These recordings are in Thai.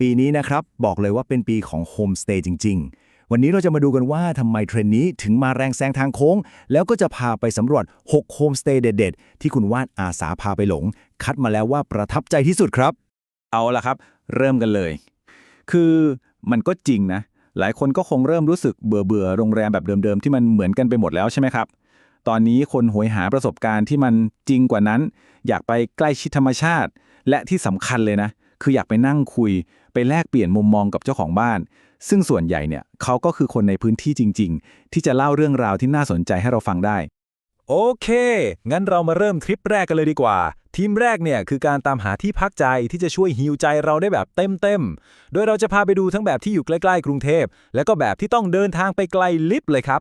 ปีนี้นะครับ บอกเลยว่าเป็นปีของโฮมสเตย์จริง ๆ วันนี้เราจะมาดูกันว่าทำไมเทรนนี้ถึงมาแรงแซงทางโค้ง แล้วก็จะพาไปสำรวจ 6 โฮมสเตย์เด็ด ๆ ที่คุณว่านอาสาพาไปหลง คัดมาแล้วว่าประทับใจที่สุดครับ เอาละครับ เริ่มกันเลย คือมันก็จริงนะ หลายคนก็คงเริ่มรู้สึกเบื่อเบื่อๆโรงแรมแบบเดิมๆที่มันเหมือนกันไปหมดแล้วใช่ไหมครับตอนนี้คนโหยหาประสบการณ์ที่มันจริงกว่านั้น อยากไปใกล้ชิดธรรมชาติ และที่สำคัญเลยนะ คืออยากไปนั่งคุย ไปแลกเปลี่ยนมุมมองกับเจ้าของบ้าน ซึ่งส่วนใหญ่เนี่ยเขาก็คือคนในพื้นที่จริง ๆ ที่จะเล่าเรื่องราวที่น่าสนใจให้เราฟังได้ โอเค งั้นเรามาเริ่มทริปแรกกันเลยดีกว่า ทีมแรกเนี่ยคือการตามหาที่พักใจที่จะช่วยฮิวใจเราได้แบบเต็มๆ โดยเราจะพาไปดูทั้งแบบที่อยู่ใกล้ๆกรุงเทพ และก็แบบที่ต้องเดินทางไปไกลลิฟต์เลยครับ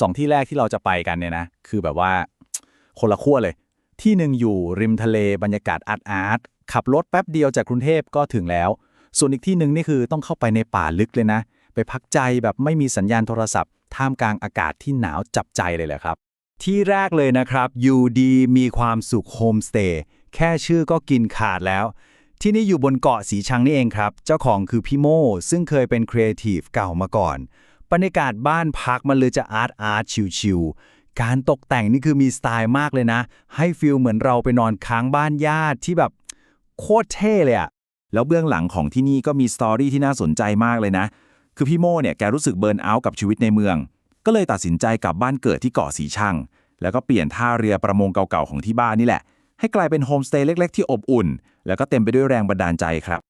สองที่แรกที่เราจะไปกันเนี่ยนะ คือแบบว่า คนละขั้วเลย ที่หนึ่งอยู่ริมทะเลบรรยากาศอาร์ตอาร์ตขับรถแป๊บเดียวจากกรุงเทพก็ถึงแล้ว ส่วนอีกที่หนึ่งนี่คือต้องเข้าไปในป่าลึกเลยนะ ไปพักใจแบบไม่มีสัญญาณโทรศัพท์ ท่ามกลางอากาศที่หนาวจับใจเลยแหละครับ ที่แรกเลยนะครับอยู่ดีมีความสุขโฮมสเตย์แค่ชื่อก็กินขาดแล้ว ที่นี่อยู่บนเกาะสีชังนี่เองครับ เจ้าของคือพี่โมซึ่งเคยเป็นครีเอทีฟเก่ามาก่อนบรรยากาศบ้านพักมันเลยจะอาร์ตอาร์ตชิวๆ การตกแต่งนี่คือมีสไตล์มากเลยนะ ให้ฟิลเหมือนเราไปนอนค้างบ้านญาติที่แบบโคตรเท่เลยอะแล้วเบื้องหลังของที่นี่ก็มีสตอรี่ที่น่าสนใจมากเลยนะ คือพี่โม่เนี่ยแกรู้สึกเบิร์นเอาท์กับชีวิตในเมือง ก็เลยตัดสินใจกลับบ้านเกิดที่เกาะสีชัง แล้วก็เปลี่ยนท่าเรือประมงเก่าๆของที่บ้านนี่แหละ ให้กลายเป็นโฮมสเตย์เล็กๆที่อบอุ่น แล้วก็เต็มไปด้วยแรงบันดาลใจครับ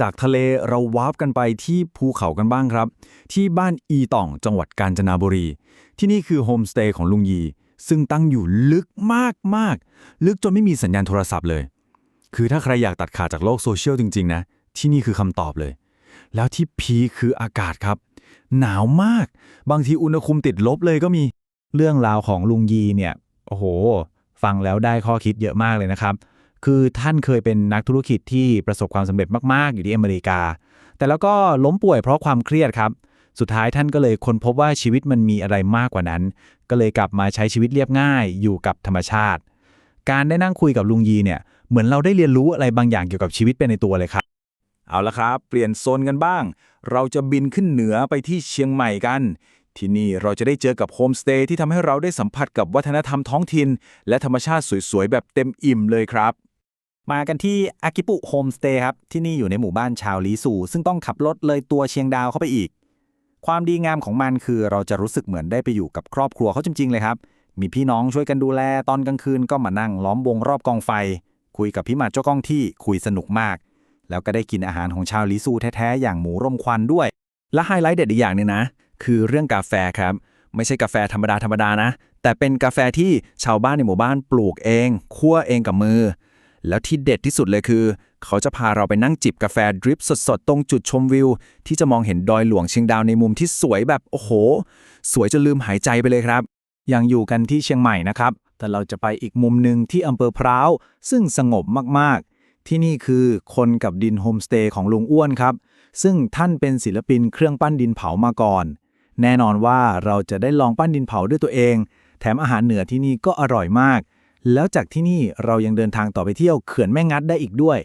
จากทะเลเราวาร์ปกันไปที่ภูเขากันบ้างครับ ที่บ้านอีต่องจังหวัดกาญจนบุรี ที่นี่คือโฮมสเตย์ของลุงยี ซึ่งตั้งอยู่ลึกมากมากๆลึกจนไม่มีสัญญาณโทรศัพท์เลย คือถ้าใครอยากตัดขาดจากโลกโซเชียลจริง ๆ นะ ที่นี่คือคำตอบเลย แล้วที่พีคืออากาศครับ หนาวมาก บางทีอุณหภูมิติดลบเลยก็มี เรื่องราวของลุงยีเนี่ย โอ้โห ฟังแล้วได้ข้อคิดเยอะมากเลยนะครับ คือท่านเคยเป็นนักธุรกิจที่ประสบความสำเร็จมาก ๆ อยู่ที่อเมริกา แต่แล้วก็ล้มป่วยเพราะความเครียดครับ สุดท้ายท่านก็เลยค้นพบว่าชีวิตมันมีอะไรมากกว่านั้น ก็เลยกลับมาใช้ชีวิตเรียบง่ายอยู่กับธรรมชาติ การได้นั่งคุยกับลุงยีเนี่ย เหมือนเราได้เรียนรู้อะไรบางอย่างเกี่ยวกับชีวิตไปในตัวเลยครับ เอาละครับ เปลี่ยนโซนกันบ้าง เราจะบินขึ้นเหนือไปที่เชียงใหม่กันที่นี่เราจะได้เจอกับโฮมสเตย์ที่ทำให้เราได้สัมผัสกับวัฒนธรรมท้องถิ่น และธรรมชาติสวยๆ แบบเต็มอิ่มเลยครับ มากันที่อากิปุโฮมสเตย์ครับที่นี่อยู่ในหมู่บ้านชาวลีซู ซึ่งต้องขับรถเลยตัวเชียงดาวเข้าไปอีก ความดีงามของมันคือเราจะรู้สึกเหมือนได้ไปอยู่กับครอบครัวเขาจริง ๆ เลยครับ มีพี่น้องช่วยกันดูแลตอนกลางคืนก็มานั่งล้อมวงรอบกองไฟ คุยกับพี่หมาเจ้ากล้องที่คุยสนุกมาก แล้วก็ได้กินอาหารของชาวลีซูแท้ๆอย่างหมูร่มควันด้วย และไฮไลท์เด็ดอีกอย่างนึงนะ คือเรื่องกาแฟครับไม่ใช่กาแฟธรรมดาธรรมดานะ แต่เป็นกาแฟที่ชาวบ้านในหมู่บ้านปลูกเองคั่วเองกับมือ แล้วที่เด็ดที่สุดเลยคือ เขาจะพาเราไปนั่งจิบกาแฟดริปสดๆ ตรงจุดชมวิว ที่จะมองเห็นดอยหลวงเชียงดาวในมุมที่สวยแบบโอ้โห สวยจนลืมหายใจไปเลยครับ ยังอยู่กันที่เชียงใหม่นะครับ แต่เราจะไปอีกมุมหนึ่งที่อำเภอพร้าว ซึ่งสงบมากๆ ที่นี่คือคนกับดินโฮมสเตย์ของลุงอ้วนครับ ซึ่งท่านเป็นศิลปินเครื่องปั้นดินเผามาก่อน แน่นอนว่าเราจะได้ลองปั้นดินเผาด้วยตัวเอง แถมอาหารเหนือที่นี่ก็อร่อยมาก แล้วจากที่นี่เรายังเดินทางต่อไปเที่ยวเขื่อนแม่งัดได้อีกด้วย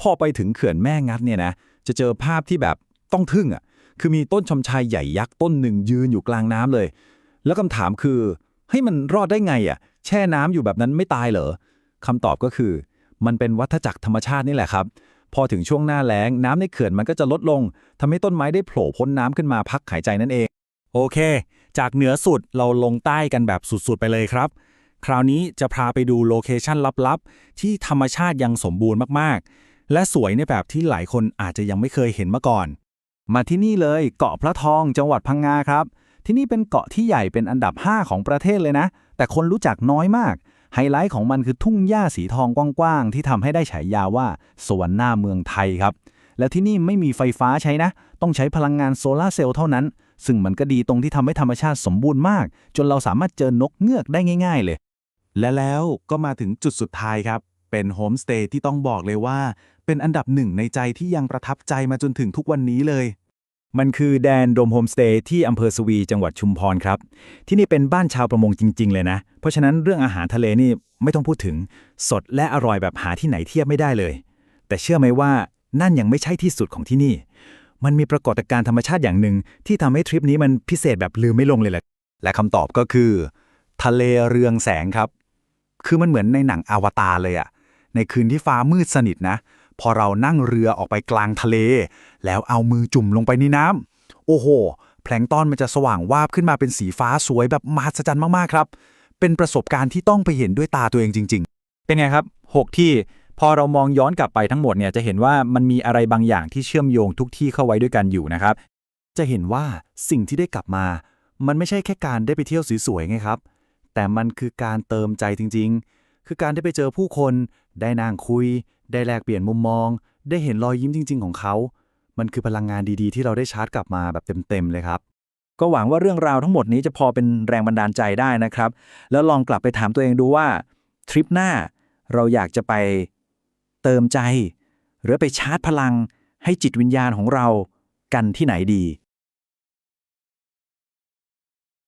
พอไปถึงเขื่อนแม่งัดเนี่ยนะ จะเจอภาพที่แบบต้องทึ่งอะ คือมีต้นชำชายใหญ่ยักษ์ต้นหนึ่งยืนอยู่กลางน้ำเลย แล้วคำถามคือ ให้ยมันรอดได้ไงอะ แช่น้ำอยู่แบบนั้นไม่ตายเหรอคำตอบก็คือ มันเป็นวัฏจักรธรรมชาตินี่แหละครับ พอถึงช่วงหน้าแล้งน้ำในเขื่อนมันก็จะลดลงทำให้ต้นไม้ได้โผล่พ้นน้ำขึ้นมาพักหายใจนั่นเอง โอเค จากเหนือสุดเราลงใต้กันแบบสุดๆไปเลยครับ คราวนี้จะพาไปดูโลเคชันลับๆ ที่ธรรมชาติยังสมบูรณ์มากๆ และสวยในแบบที่หลายคนอาจจะยังไม่เคยเห็นมาก่อน มาที่นี่เลยเกาะพระทองจังหวัดพังงาครับ ที่นี่เป็นเกาะที่ใหญ่เป็นอันดับ 5 ของประเทศเลยนะ แต่คนรู้จักน้อยมาก ไฮไลท์ของมันคือทุ่งหญ้าสีทองกว้างๆ ที่ทำให้ได้ฉายาว่าสวรรค์หน้าเมืองไทยครับ และที่นี่ไม่มีไฟฟ้าใช้นะ ต้องใช้พลังงานโซลาร์เซลล์เท่านั้นซึ่งมันก็ดีตรงที่ทำให้ธรรมชาติสมบูรณ์มาก จนเราสามารถเจอนกเงือกได้ง่าย ๆ เลย และแล้วก็มาถึงจุดสุดท้ายครับ เป็นโฮมสเตย์ที่ต้องบอกเลยว่า เป็นอันดับหนึ่งในใจที่ยังประทับใจมาจนถึงทุกวันนี้เลย มันคือแดนโดมโฮมสเตย์ที่อำเภอสวีจังหวัดชุมพรครับ ที่นี่เป็นบ้านชาวประมงจริง ๆ เลยนะ เพราะฉะนั้นเรื่องอาหารทะเลนี่ไม่ต้องพูดถึงสดและอร่อยแบบหาที่ไหนเทียบไม่ได้เลย แต่เชื่อไหมว่านั่นยังไม่ใช่ที่สุดของที่นี่ มันมีปรากฏการณ์ธรรมชาติอย่างหนึ่งที่ทำให้ทริปนี้มันพิเศษแบบลืมไม่ลงเลยแหละและคำตอบก็คือ ทะเลเรืองแสงครับ คือมันเหมือนในหนังอวตารเลยอะในคืนที่ฟ้ามืดสนิทนะ พอเรานั่งเรือออกไปกลางทะเล แล้วเอามือจุ่มลงไปในน้ำโอ้โห แพลงก์ตอนมันจะสว่างวาบขึ้นมาเป็นสีฟ้าสวยแบบมหัศจรรย์มากๆครับ เป็นประสบการณ์ที่ต้องไปเห็นด้วยตาตัวเองจริง ๆ เป็นไงครับ 6 ที่พอเรามองย้อนกลับไปทั้งหมดเนี่ยจะเห็นว่ามันมีอะไรบางอย่างที่เชื่อมโยงทุกที่เข้าไว้ด้วยกันอยู่นะครับ จะเห็นว่าสิ่งที่ได้กลับมา มันไม่ใช่แค่การได้ไปเที่ยวสวยๆไงครับ แต่มันคือการเติมใจจริง ๆ คือการได้ไปเจอผู้คน ได้นั่งคุย ได้แลกเปลี่ยนมุมมอง ได้เห็นรอยยิ้มจริง ๆ ของเขา มันคือพลังงานดีๆ ที่เราได้ชาร์จกลับมาแบบเต็มๆเลยครับ ก็หวังว่าเรื่องราวทั้งหมดนี้จะพอเป็นแรงบันดาลใจได้นะครับ แล้วลองกลับไปถามตัวเองดูว่าทริปหน้าเราอยากจะไปเติมใจ หรือไปชาร์จพลังให้จิตวิญญาณของเรากันที่ไหนดี